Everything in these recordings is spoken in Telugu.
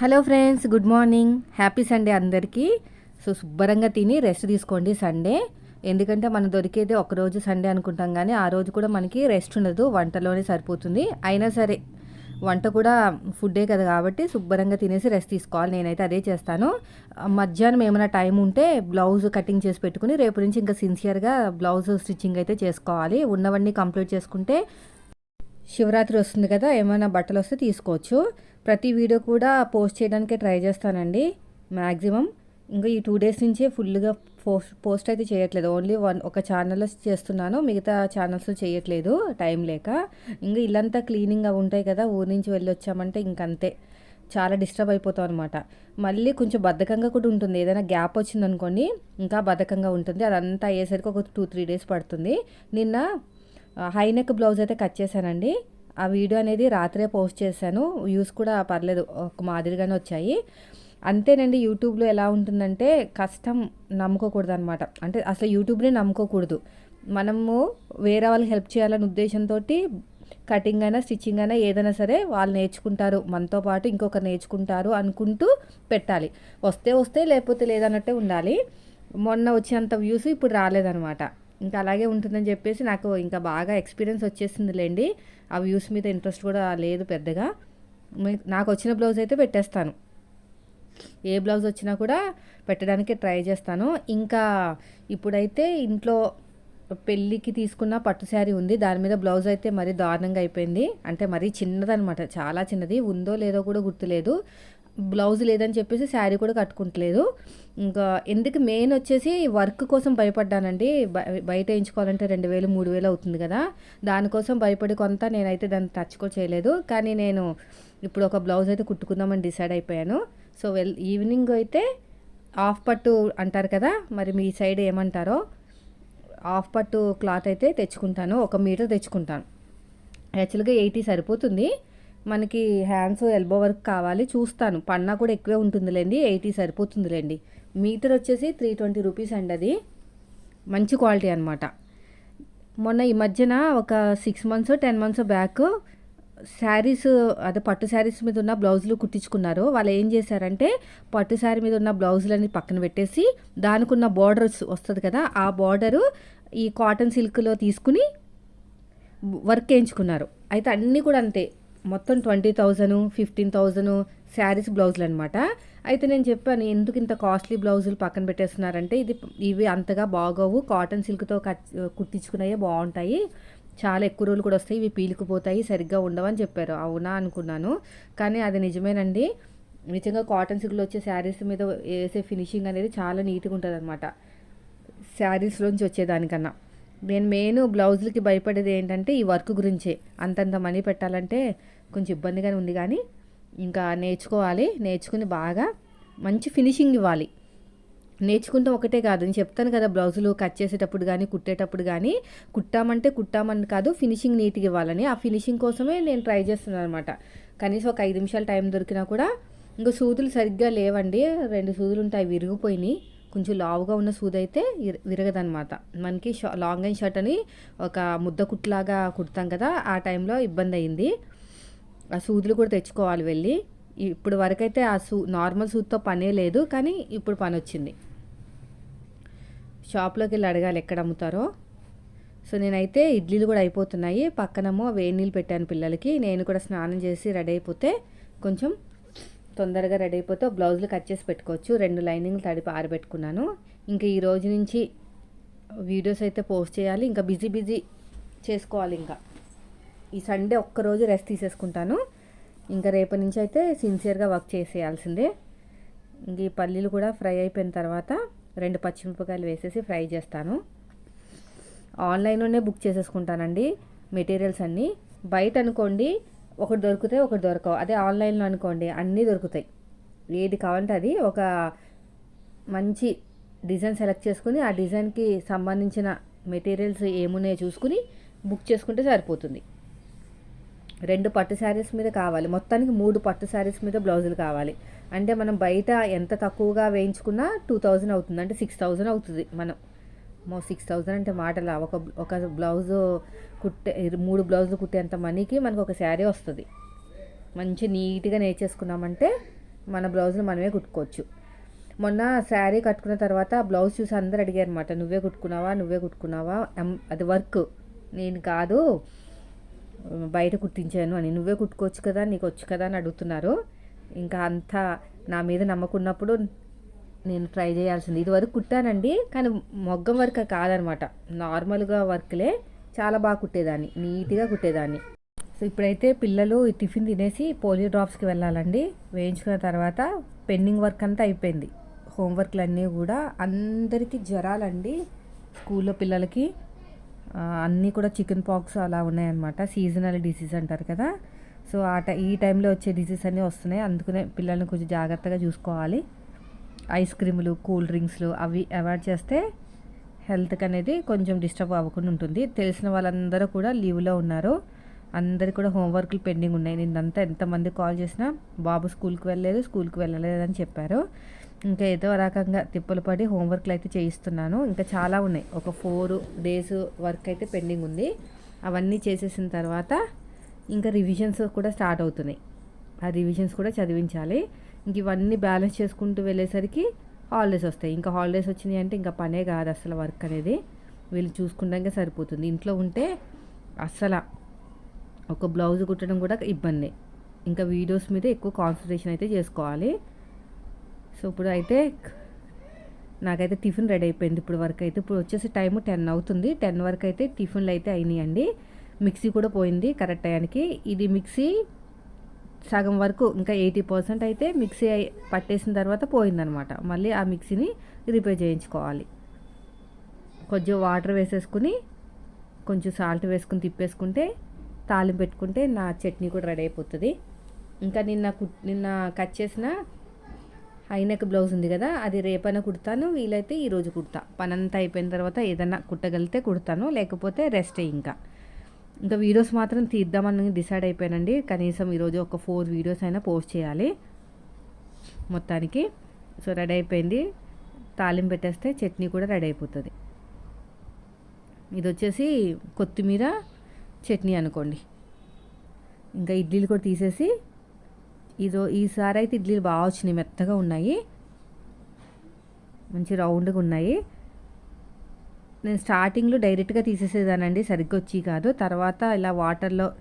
Hello friends good morning. Happy Sunday అందరికీ. సో శుభ్రంగా తిని రెస్ట్ తీసుకోండి సండే. ఎందుకంటే మనం దొరికేది ఒకరోజు సండే అనుకుంటాం కానీ ఆ రోజు కూడా మనకి రెస్ట్ ఉండదు వంటలోనే సరిపోతుంది. అయినా సరే వంట కూడా ఫుడ్డే కదా కాబట్టి శుభ్రంగా తినేసి రెస్ట్ తీసుకోవాలి. నేనైతే అదే చేస్తాను. మధ్యాహ్నం ఏమైనా టైం ఉంటే బ్లౌజ్ కటింగ్ చేసి పెట్టుకుని రేపు నుంచి ఇంకా సిన్సియర్గా బ్లౌజ్ స్టిచ్చింగ్ అయితే చేసుకోవాలి. ఉన్నవన్నీ కంప్లీట్ చేసుకుంటే శివరాత్రి వస్తుంది కదా ఏమైనా బట్టలు వస్తే తీసుకోవచ్చు. ప్రతి వీడియో కూడా పోస్ట్ చేయడానికే ట్రై చేస్తానండి మ్యాక్సిమం ఇంకా ఈ టూ డేస్ నుంచే ఫుల్గా పోస్ట్ పోస్ట్ అయితే చేయట్లేదు. ఓన్లీ వన్ ఒక ఛానల్లో చేస్తున్నాను మిగతా ఛానల్స్ చేయట్లేదు టైం లేక. ఇంకా ఇల్లంతా క్లీనింగ్ అవి ఉంటాయి కదా ఊరి నుంచి వెళ్ళి వచ్చామంటే ఇంకంతే. చాలా డిస్టర్బ్ అయిపోతాం అనమాట మళ్ళీ కొంచెం బద్ధకంగా కూడా ఉంటుంది. ఏదైనా గ్యాప్ వచ్చిందనుకోండి ఇంకా బద్ధకంగా ఉంటుంది. అదంతా అయ్యేసరికి ఒక టూ త్రీ డేస్ పడుతుంది. నిన్న హైనెక్ బ్లౌజ్ అయితే కట్ చేశానండి. ఆ వీడియో అనేది రాత్రే పోస్ట్ చేశాను. వ్యూస్ కూడా పర్లేదు ఒక మాదిరిగానే వచ్చాయి. అంతేనండి యూట్యూబ్లో ఎలా ఉంటుందంటే కష్టం నమ్ముకోకూడదు అనమాట అంటే అసలు యూట్యూబ్ని నమ్ముకోకూడదు. మనము వేరే వాళ్ళకి హెల్ప్ చేయాలనే ఉద్దేశంతో కటింగ్ అయినా స్టిచ్చింగ్ అయినా ఏదైనా సరే వాళ్ళు నేర్చుకుంటారు. మనతో పాటు ఇంకొకరు నేర్చుకుంటారు అనుకుంటూ పెట్టాలి. వస్తే వస్తే లేకపోతే లేదన్నట్టే ఉండాలి. మొన్న వచ్చేంత వ్యూస్ ఇప్పుడు రాలేదనమాట ఇంకా అలాగే ఉంటుందని చెప్పేసి నాకు ఇంకా బాగా ఎక్స్పీరియన్స్ వచ్చేసిందిలేండి. ఆ వ్యూస్ మీద ఇంట్రెస్ట్ కూడా లేదు పెద్దగా. నాకు వచ్చిన బ్లౌజ్ అయితే పెట్టేస్తాను. ఏ బ్లౌజ్ వచ్చినా కూడా పెట్టడానికి ట్రై చేస్తాను. ఇంకా ఇప్పుడైతే ఇంట్లో పెళ్ళికి తీసుకున్న పట్టు శారీ ఉంది. దాని మీద బ్లౌజ్ అయితే మరీ దారుణంగా అయిపోయింది. అంటే మరీ చిన్నదనమాట చాలా చిన్నది. ఉందో లేదో కూడా గుర్తులేదు. బ్లౌజ్ లేదని చెప్పేసి శారీ కూడా కట్టుకుంటలేదు. ఇంకా ఎందుకు మెయిన్ వచ్చేసి వర్క్ కోసం భయపడ్డానండి. బయట ఎంచుకోవాలంటే రెండు వేలు మూడు వేలు అవుతుంది కదా. దానికోసం భయపడి కొంత నేనైతే దాన్ని టచ్ కూడా చేయలేదు. కానీ నేను ఇప్పుడు ఒక బ్లౌజ్ అయితే కుట్టుకుందామని డిసైడ్ అయిపోయాను. సో వెల్ ఈవినింగ్ అయితే ఆఫ్ పట్టు అంటారు కదా మరి మీ సైడ్ ఏమంటారో ఆఫ్ పట్టు క్లాత్ అయితే తెచ్చుకుంటాను. ఒక మీటర్ తెచ్చుకుంటాను. యాక్చువల్గా ఎయిటీ సరిపోతుంది. మనకి హ్యాండ్స్ ఎల్బో వర్క్ కావాలి చూస్తాను. పన్నా కూడా ఎక్కువే ఉంటుందిలేండి ఎయిటీ సరిపోతుందిలేండి. మీటర్ వచ్చేసి త్రీ ట్వంటీ రూపీస్ అండి అది. మంచి క్వాలిటీ అనమాట మొన్న ఈ మధ్యన ఒక six months ten months back saris అదే పట్టు శారీస్ మీద ఉన్న బ్లౌజులు కుట్టించుకున్నారు. వాళ్ళు ఏం చేశారంటే పట్టు శారీ మీద ఉన్న బ్లౌజులని పక్కన పెట్టేసి దానికి ఉన్న బార్డర్స్ వస్తుంది కదా ఆ బార్డరు ఈ కాటన్ సిల్క్లో తీసుకుని వర్క్ వేయించుకున్నారు అయితే అన్నీ కూడా అంతే. మొత్తం twenty thousand fifteen thousand saris బ్లౌజులు అనమాట అయితే నేను చెప్పాను ఎందుకు ఇంత కాస్ట్లీ బ్లౌజులు పక్కన పెట్టేస్తున్నారంటే ఇది ఇవి అంతగా బాగోవు. కాటన్ సిల్క్తో కట్ కుట్టించుకున్నాయే బాగుంటాయి. చాలా ఎక్కువ రోజులు కూడా వస్తాయి ఇవి పీలికిపోతాయి సరిగ్గా ఉండవని చెప్పారు. అవునా అనుకున్నాను. కానీ అది నిజమేనండి. నిజంగా కాటన్ సిల్క్లో వచ్చే శారీస్ మీద వేసే ఫినిషింగ్ అనేది చాలా నీట్గా ఉంటుంది అనమాట శారీస్లోంచి వచ్చేదానికన్నా. నేను మెయిన్ బ్లౌజులకి భయపడేది ఏంటంటే ఈ వర్క్ గురించే. అంతంత మనీ పెట్టాలంటే కొంచెం ఇబ్బందిగానే ఉంది కానీ ఇంకా నేర్చుకోవాలి నేర్చుకుని బాగా మంచి ఫినిషింగ్ ఇవ్వాలి. నేర్చుకుంటాం ఒకటే కాదు నేను చెప్తాను కదా బ్లౌజులు కట్ చేసేటప్పుడు కానీ కుట్టేటప్పుడు కానీ కుట్టామంటే కుట్టామని కాదు ఫినిషింగ్ నీట్గా ఇవ్వాలని. ఆ ఫినిషింగ్ కోసమే నేను ట్రై చేస్తున్నాను అనమాట కనీసం ఒక ఐదు నిమిషాలు టైం దొరికినా కూడా ఇంకా సూదులు సరిగ్గా లేవండి రెండు సూదులు ఉంటాయి విరిగిపోయినాయి. కొంచెం లావుగా ఉన్న సూది అయితే విరగదనమాట మనకి లాంగ్ అండ్ షర్ట్ అని ఒక ముద్ద కుట్లాగా కుడతాం కదా ఆ టైంలో ఇబ్బంది అయింది ఆ సూదులు కూడా తెచ్చుకోవాలి వెళ్ళి. ఇప్పుడు వరకైతే ఆ సూ నార్మల్ సూత్తో పనే లేదు కానీ ఇప్పుడు పని వచ్చింది షాప్లోకి వెళ్ళి అడగాలి ఎక్కడ అమ్ముతారో. సో నేనైతే ఇడ్లీలు కూడా అయిపోతున్నాయి. పక్కనమో వేడి నీళ్ళు పెట్టాను పిల్లలకి. నేను కూడా స్నానం చేసి రెడీ అయిపోతే కొంచెం తొందరగా రెడీ అయిపోతే బ్లౌజులు కట్ చేసి పెట్టుకోవచ్చు. రెండు లైనింగ్లు తడిపి ఆరబెట్టుకున్నాను. ఇంకా ఈ రోజు నుంచి వీడియోస్ అయితే పోస్ట్ చేయాలి. ఇంకా బిజీ బిజీ చేసుకోవాలి ఇంకా. ఈ సండే ఒక్కరోజు రెస్ట్ తీసేసుకుంటాను. ఇంకా రేపటి నుంచి అయితే సిన్సియర్గా వర్క్ చేసేయాల్సిందే. ఇంక ఈ పల్లీలు కూడా ఫ్రై అయిపోయిన తర్వాత రెండు పచ్చిమిరపకాయలు వేసేసి ఫ్రై చేస్తాను. ఆన్లైన్లోనే బుక్ చేసేసుకుంటానండి మెటీరియల్స్ అన్నీ. బయట అనుకోండి ఒకటి దొరికితే ఒకటి దొరకవు. అదే ఆన్లైన్లో అనుకోండి అన్నీ దొరుకుతాయి. ఏది కావాలంటే అది ఒక మంచి డిజైన్ సెలెక్ట్ చేసుకుని ఆ డిజైన్కి సంబంధించిన మెటీరియల్స్ ఏమున్నాయో చూసుకుని బుక్ చేసుకుంటే సరిపోతుంది. రెండు పట్టు శారీస్ మీద కావాలి. మొత్తానికి మూడు పట్టు శారీస్ మీద బ్లౌజులు కావాలి. అంటే మనం బయట ఎంత తక్కువగా వేయించుకున్నా టూ థౌజండ్ అవుతుంది. అంటే సిక్స్ థౌజండ్ అవుతుంది మనం. మో సిక్స్ థౌజండ్ అంటే మాటలా. ఒక ఒక బ్లౌజ్ కుట్టే మూడు బ్లౌజులు కుట్టేంత మనీకి మనకు ఒక శారీ వస్తుంది. మంచి నీట్గా నేర్చేసుకున్నామంటే మన బ్లౌజులు మనమే కుట్టుకోవచ్చు. మొన్న శారీ కట్టుకున్న తర్వాత బ్లౌజ్ చూసి అందరు అడిగారు అనమాట నువ్వే కుట్టుకున్నావా? నువ్వే కుట్టుకున్నావా? ఎం- అది వర్క్. నేను కాదు బయట కుట్టించాను అని. నువ్వే కుట్టుకోవచ్చు కదా నీకు వచ్చు కదా అని అడుగుతున్నారు. ఇంకా అంతా నా మీద నమ్మకున్నప్పుడు నేను ట్రై చేయాల్సింది. ఇది వరకు కుట్టానండి కానీ మొగ్గం వర్క్ కాదనమాట. నార్మల్గా వర్క్లే చాలా బాగా కుట్టేదాన్ని నీట్గా కుట్టేదాన్ని. సో ఇప్పుడైతే పిల్లలు టిఫిన్ తినేసి పోలియో డ్రాప్స్కి వెళ్ళాలండి. వేయించుకున్న తర్వాత పెండింగ్ వర్క్ అంతా అయిపోయింది. హోంవర్క్లు అన్నీ కూడా అందరికీ జ్వరాలండి స్కూల్లో పిల్లలకి. అన్నీ కూడా చికెన్ పాక్స్ అలా ఉన్నాయన్నమాట. సీజనల్ డిసీజ్ అంటారు కదా. సో ఆ టై ఈ టైంలో వచ్చే డిసీజ్ అన్నీ వస్తున్నాయి. అందుకనే పిల్లల్ని కొంచెం జాగ్రత్తగా చూసుకోవాలి. ఐస్ క్రీములు కూల్ డ్రింక్స్లు అవి అవాయిడ్ చేస్తే హెల్త్కి అనేది కొంచెం డిస్టర్బ్ అవ్వకుండా ఉంటుంది. తెలిసిన వాళ్ళందరూ కూడా లీవ్లో ఉన్నారు. అందరు కూడా హోంవర్క్లు పెండింగ్ ఉన్నాయి. నిన్నంతా ఎంతమంది కాల్ చేసినా బాబు స్కూల్కి వెళ్ళలేదు స్కూల్కి వెళ్ళలేదు అని చెప్పారు. ఇంకా ఏదో రకంగా తిప్పలు పడి హోంవర్క్లు అయితే చేయిస్తున్నాను. ఇంకా చాలా ఉన్నాయి. ఒక ఫోర్ డేస్ వర్క్ అయితే పెండింగ్ ఉంది. అవన్నీ చేసేసిన తర్వాత ఇంకా రివిజన్స్ కూడా స్టార్ట్ అవుతున్నాయి. ఆ రివిజన్స్ కూడా చదివించాలి. ఇంక ఇవన్నీ బ్యాలెన్స్ చేసుకుంటూ వెళ్ళేసరికి హాలిడేస్ వస్తాయి. ఇంకా హాలిడేస్ వచ్చినాయి అంటే ఇంకా పనే కాదు అసలు వర్క్ అనేది. వీళ్ళు చూసుకుంటాకే సరిపోతుంది. ఇంట్లో ఉంటే అస్సలు ఒక బ్లౌజ్ కుట్టడం కూడా ఇబ్బంది. ఇంకా వీడియోస్ మీద ఎక్కువ కాన్సన్ట్రేషన్ అయితే చేసుకోవాలి. సో ఇప్పుడు అయితే నాకైతే టిఫిన్ రెడీ అయిపోయింది. ఇప్పుడు వరకు అయితే ఇప్పుడు వచ్చేసి టైం టెన్ అవుతుంది. టెన్ వరకు అయితే టిఫిన్లు అయితే అయినాయండి. మిక్సీ కూడా పోయింది కరెక్ట్ టైంకి ఇది మిక్సీ సగం వరకు ఇంకా ఎయిటీ పర్సెంట్ అయితే మిక్సీ పట్టేసిన తర్వాత పోయిందనమాట. మళ్ళీ ఆ మిక్సీని రిపేర్ చేయించుకోవాలి. కొంచెం వాటర్ వేసేసుకుని కొంచెం సాల్ట్ వేసుకుని తిప్పేసుకుంటే తాలింపు పెట్టుకుంటే నా చట్నీ కూడా రెడీ అయిపోతుంది. ఇంకా నిన్న కుట్ నిన్న కట్ చేసిన అయినక బ్లౌజ్ ఉంది కదా అది రేపైనా కుడతాను వీలైతే ఈరోజు కుడతా. పనంతా అయిపోయిన తర్వాత ఏదైనా కుట్టగలిగితే కుడతాను లేకపోతే రెస్టే ఇంకా. ఇంకా వీడియోస్ మాత్రం తీద్దామని డిసైడ్ అయిపోయానండి. కనీసం ఈరోజు ఒక ఫోర్ వీడియోస్ అయినా పోస్ట్ చేయాలి మొత్తానికి. సో రెడీ అయిపోయింది. తాలింపు పెట్టేస్తే చట్నీ కూడా రెడీ అయిపోతుంది. ఇది వచ్చేసి కొత్తిమీర చట్నీ అనుకోండి. ఇంకా ఇడ్లీలు కూడా తీసేసి ఇదో ఈసారి అయితే ఇడ్లీలు బాగా వచ్చినాయి మెత్తగా ఉన్నాయి. మంచి రౌండ్గా ఉన్నాయి. నేను స్టార్టింగ్లో డైరెక్ట్గా తీసేసేదానండి సరిగ్గా వచ్చి కాదు. తర్వాత ఇలా వాటర్లో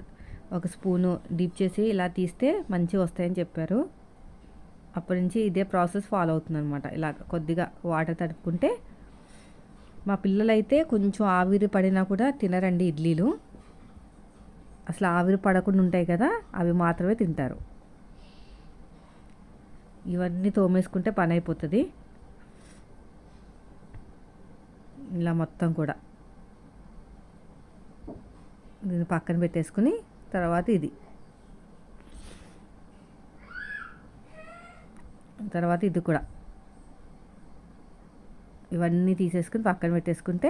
ఒక స్పూను డిప్ చేసి ఇలా తీస్తే మంచిగా వస్తాయని చెప్పారు. అప్పటి నుంచి ఇదే ప్రాసెస్ ఫాలో అవుతుంది అనమాట ఇలా కొద్దిగా వాటర్ తడుపుకుంటే మా పిల్లలైతే కొంచెం ఆవిరి పడినా కూడా తినరండి ఇడ్లీలు. అసలు ఆవిరి పడకుండా ఉంటాయి కదా అవి మాత్రమే తింటారు. ఇవన్నీ తోమేసుకుంటే పని అయిపోతుంది. ఇలా మొత్తం కూడా. దీన్ని పక్కన పెట్టేసుకుని తర్వాత ఇది. తర్వాత ఇది కూడా. ఇవన్నీ తీసేసుకుని పక్కన పెట్టేసుకుంటే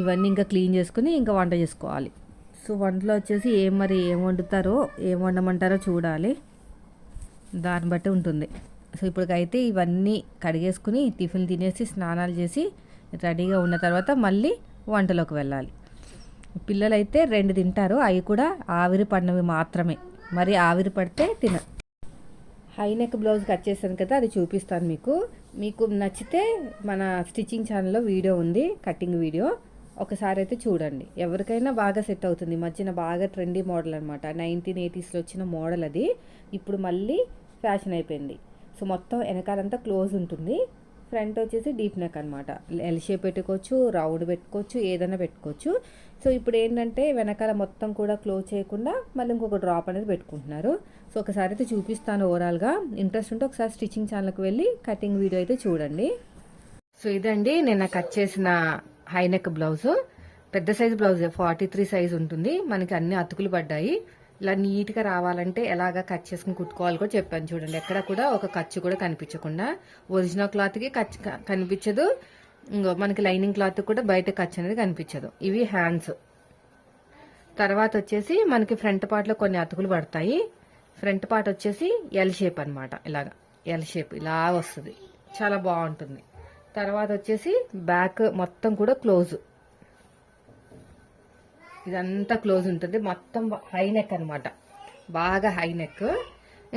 ఇవన్నీ ఇంకా క్లీన్ చేసుకుని ఇంకా వంట చేసుకోవాలి. సో వంటలో వచ్చేసి ఏం మరి ఏం వండుతారో ఏం వండమంటారో చూడాలి. దాన్ని బట్టి ఉంటుంది. సో ఇప్పటికైతే ఇవన్నీ కడిగేసుకుని టిఫిన్ తినేసి స్నానాలు చేసి రెడీగా ఉన్న తర్వాత మళ్ళీ వంటలోకి వెళ్ళాలి. పిల్లలైతే రెండు తింటారు అవి కూడా ఆవిరి పడినవి మాత్రమే. మరి ఆవిరి పడితే తిన. హైనెక్ బ్లౌజ్ కట్ చేశాను కదా అది చూపిస్తాను మీకు. మీకు నచ్చితే మన స్టిచ్చింగ్ ఛానల్లో వీడియో ఉంది కటింగ్ వీడియో. ఒకసారి అయితే చూడండి. ఎవరికైనా బాగా సెట్ అవుతుంది. మధ్యన బాగా ట్రెండీ మోడల్ అనమాట నైన్టీన్ ఎయిటీస్లో వచ్చిన మోడల్ అది. ఇప్పుడు మళ్ళీ ఫ్యాషన్ అయిపోయింది. సో మొత్తం వెనకాలంతా క్లోజ్ ఉంటుంది. ఫ్రంట్ వచ్చేసి డీప్ నెక్ అనమాట ఎల్ షేప్ పెట్టుకోవచ్చు రౌండ్ పెట్టుకోవచ్చు ఏదైనా పెట్టుకోవచ్చు. సో ఇప్పుడు ఏంటంటే వెనకాల మొత్తం కూడా క్లోజ్ చేయకుండా మళ్ళీ ఇంకొక డ్రాప్ అనేది పెట్టుకుంటున్నారు. సో ఒకసారి అయితే చూపిస్తాను ఓవరాల్గా ఇంట్రెస్ట్ ఉంటే ఒకసారి స్టిచ్చింగ్ ఛానల్కి వెళ్ళి కటింగ్ వీడియో అయితే చూడండి. సో ఇదండి నిన్న కట్ చేసిన హై నెక్ బ్లౌజ్ పెద్ద size blouse forty three size ఉంటుంది. మనకి అన్ని అతుకులు పడ్డాయి. ఇలా నీట్గా రావాలంటే ఎలాగా కట్ చేసుకుని కుట్టుకోవాలి కూడా చెప్పాను చూడండి. ఎక్కడ కూడా ఒక ఖర్చు కూడా కనిపించకుండా ఒరిజినల్ క్లాత్కి ఖర్చు కనిపించదు. మనకి లైనింగ్ క్లాత్ కూడా బయట ఖర్చు అనేది కనిపించదు. ఇవి హ్యాండ్స్. తర్వాత వచ్చేసి మనకి ఫ్రంట్ పార్ట్లో కొన్ని అతుకులు పడతాయి. ఫ్రంట్ పార్ట్ వచ్చేసి ఎల్ షేప్ అన్నమాట. ఇలాగా ఎల్ షేప్ ఇలా వస్తుంది. చాలా బాగుంటుంది. తర్వాత వచ్చేసి బ్యాక్ మొత్తం కూడా క్లోజ్. ఇదంతా క్లోజ్ ఉంటుంది. మొత్తం హై నెక్ అనమాట బాగా high neck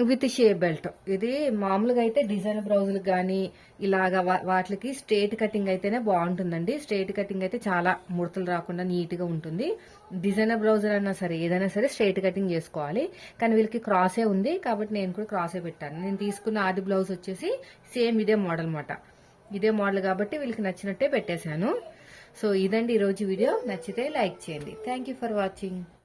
with shape belt ఇది మామూలుగా అయితే డిజైన్ బ్లౌజులు కానీ ఇలాగా వా- వాటికి స్ట్రేట్ కటింగ్ అయితేనే బాగుంటుందండి. స్ట్రేట్ కటింగ్ అయితే చాలా ముడతలు రాకుండా నీట్గా ఉంటుంది. డిజైనర్ బ్లౌజులు అన్నా సరే ఏదైనా సరే స్ట్రేట్ కటింగ్ చేసుకోవాలి. కానీ వీళ్ళకి క్రాసే ఉంది. కాబట్టి నేను కూడా క్రాసే పెట్టాను. నేను తీసుకున్న ఆది బ్లౌజ్ వచ్చేసి సేమ్ ఇదే మోడల్ అనమాట ఇదే మోడల్ కాబట్టి వీళ్ళకి నచ్చినట్టే పెట్టేశాను. సో ఇదండి ఈరోజు వీడియో. నచ్చితే లైక్ చేయండి. Thank you for watching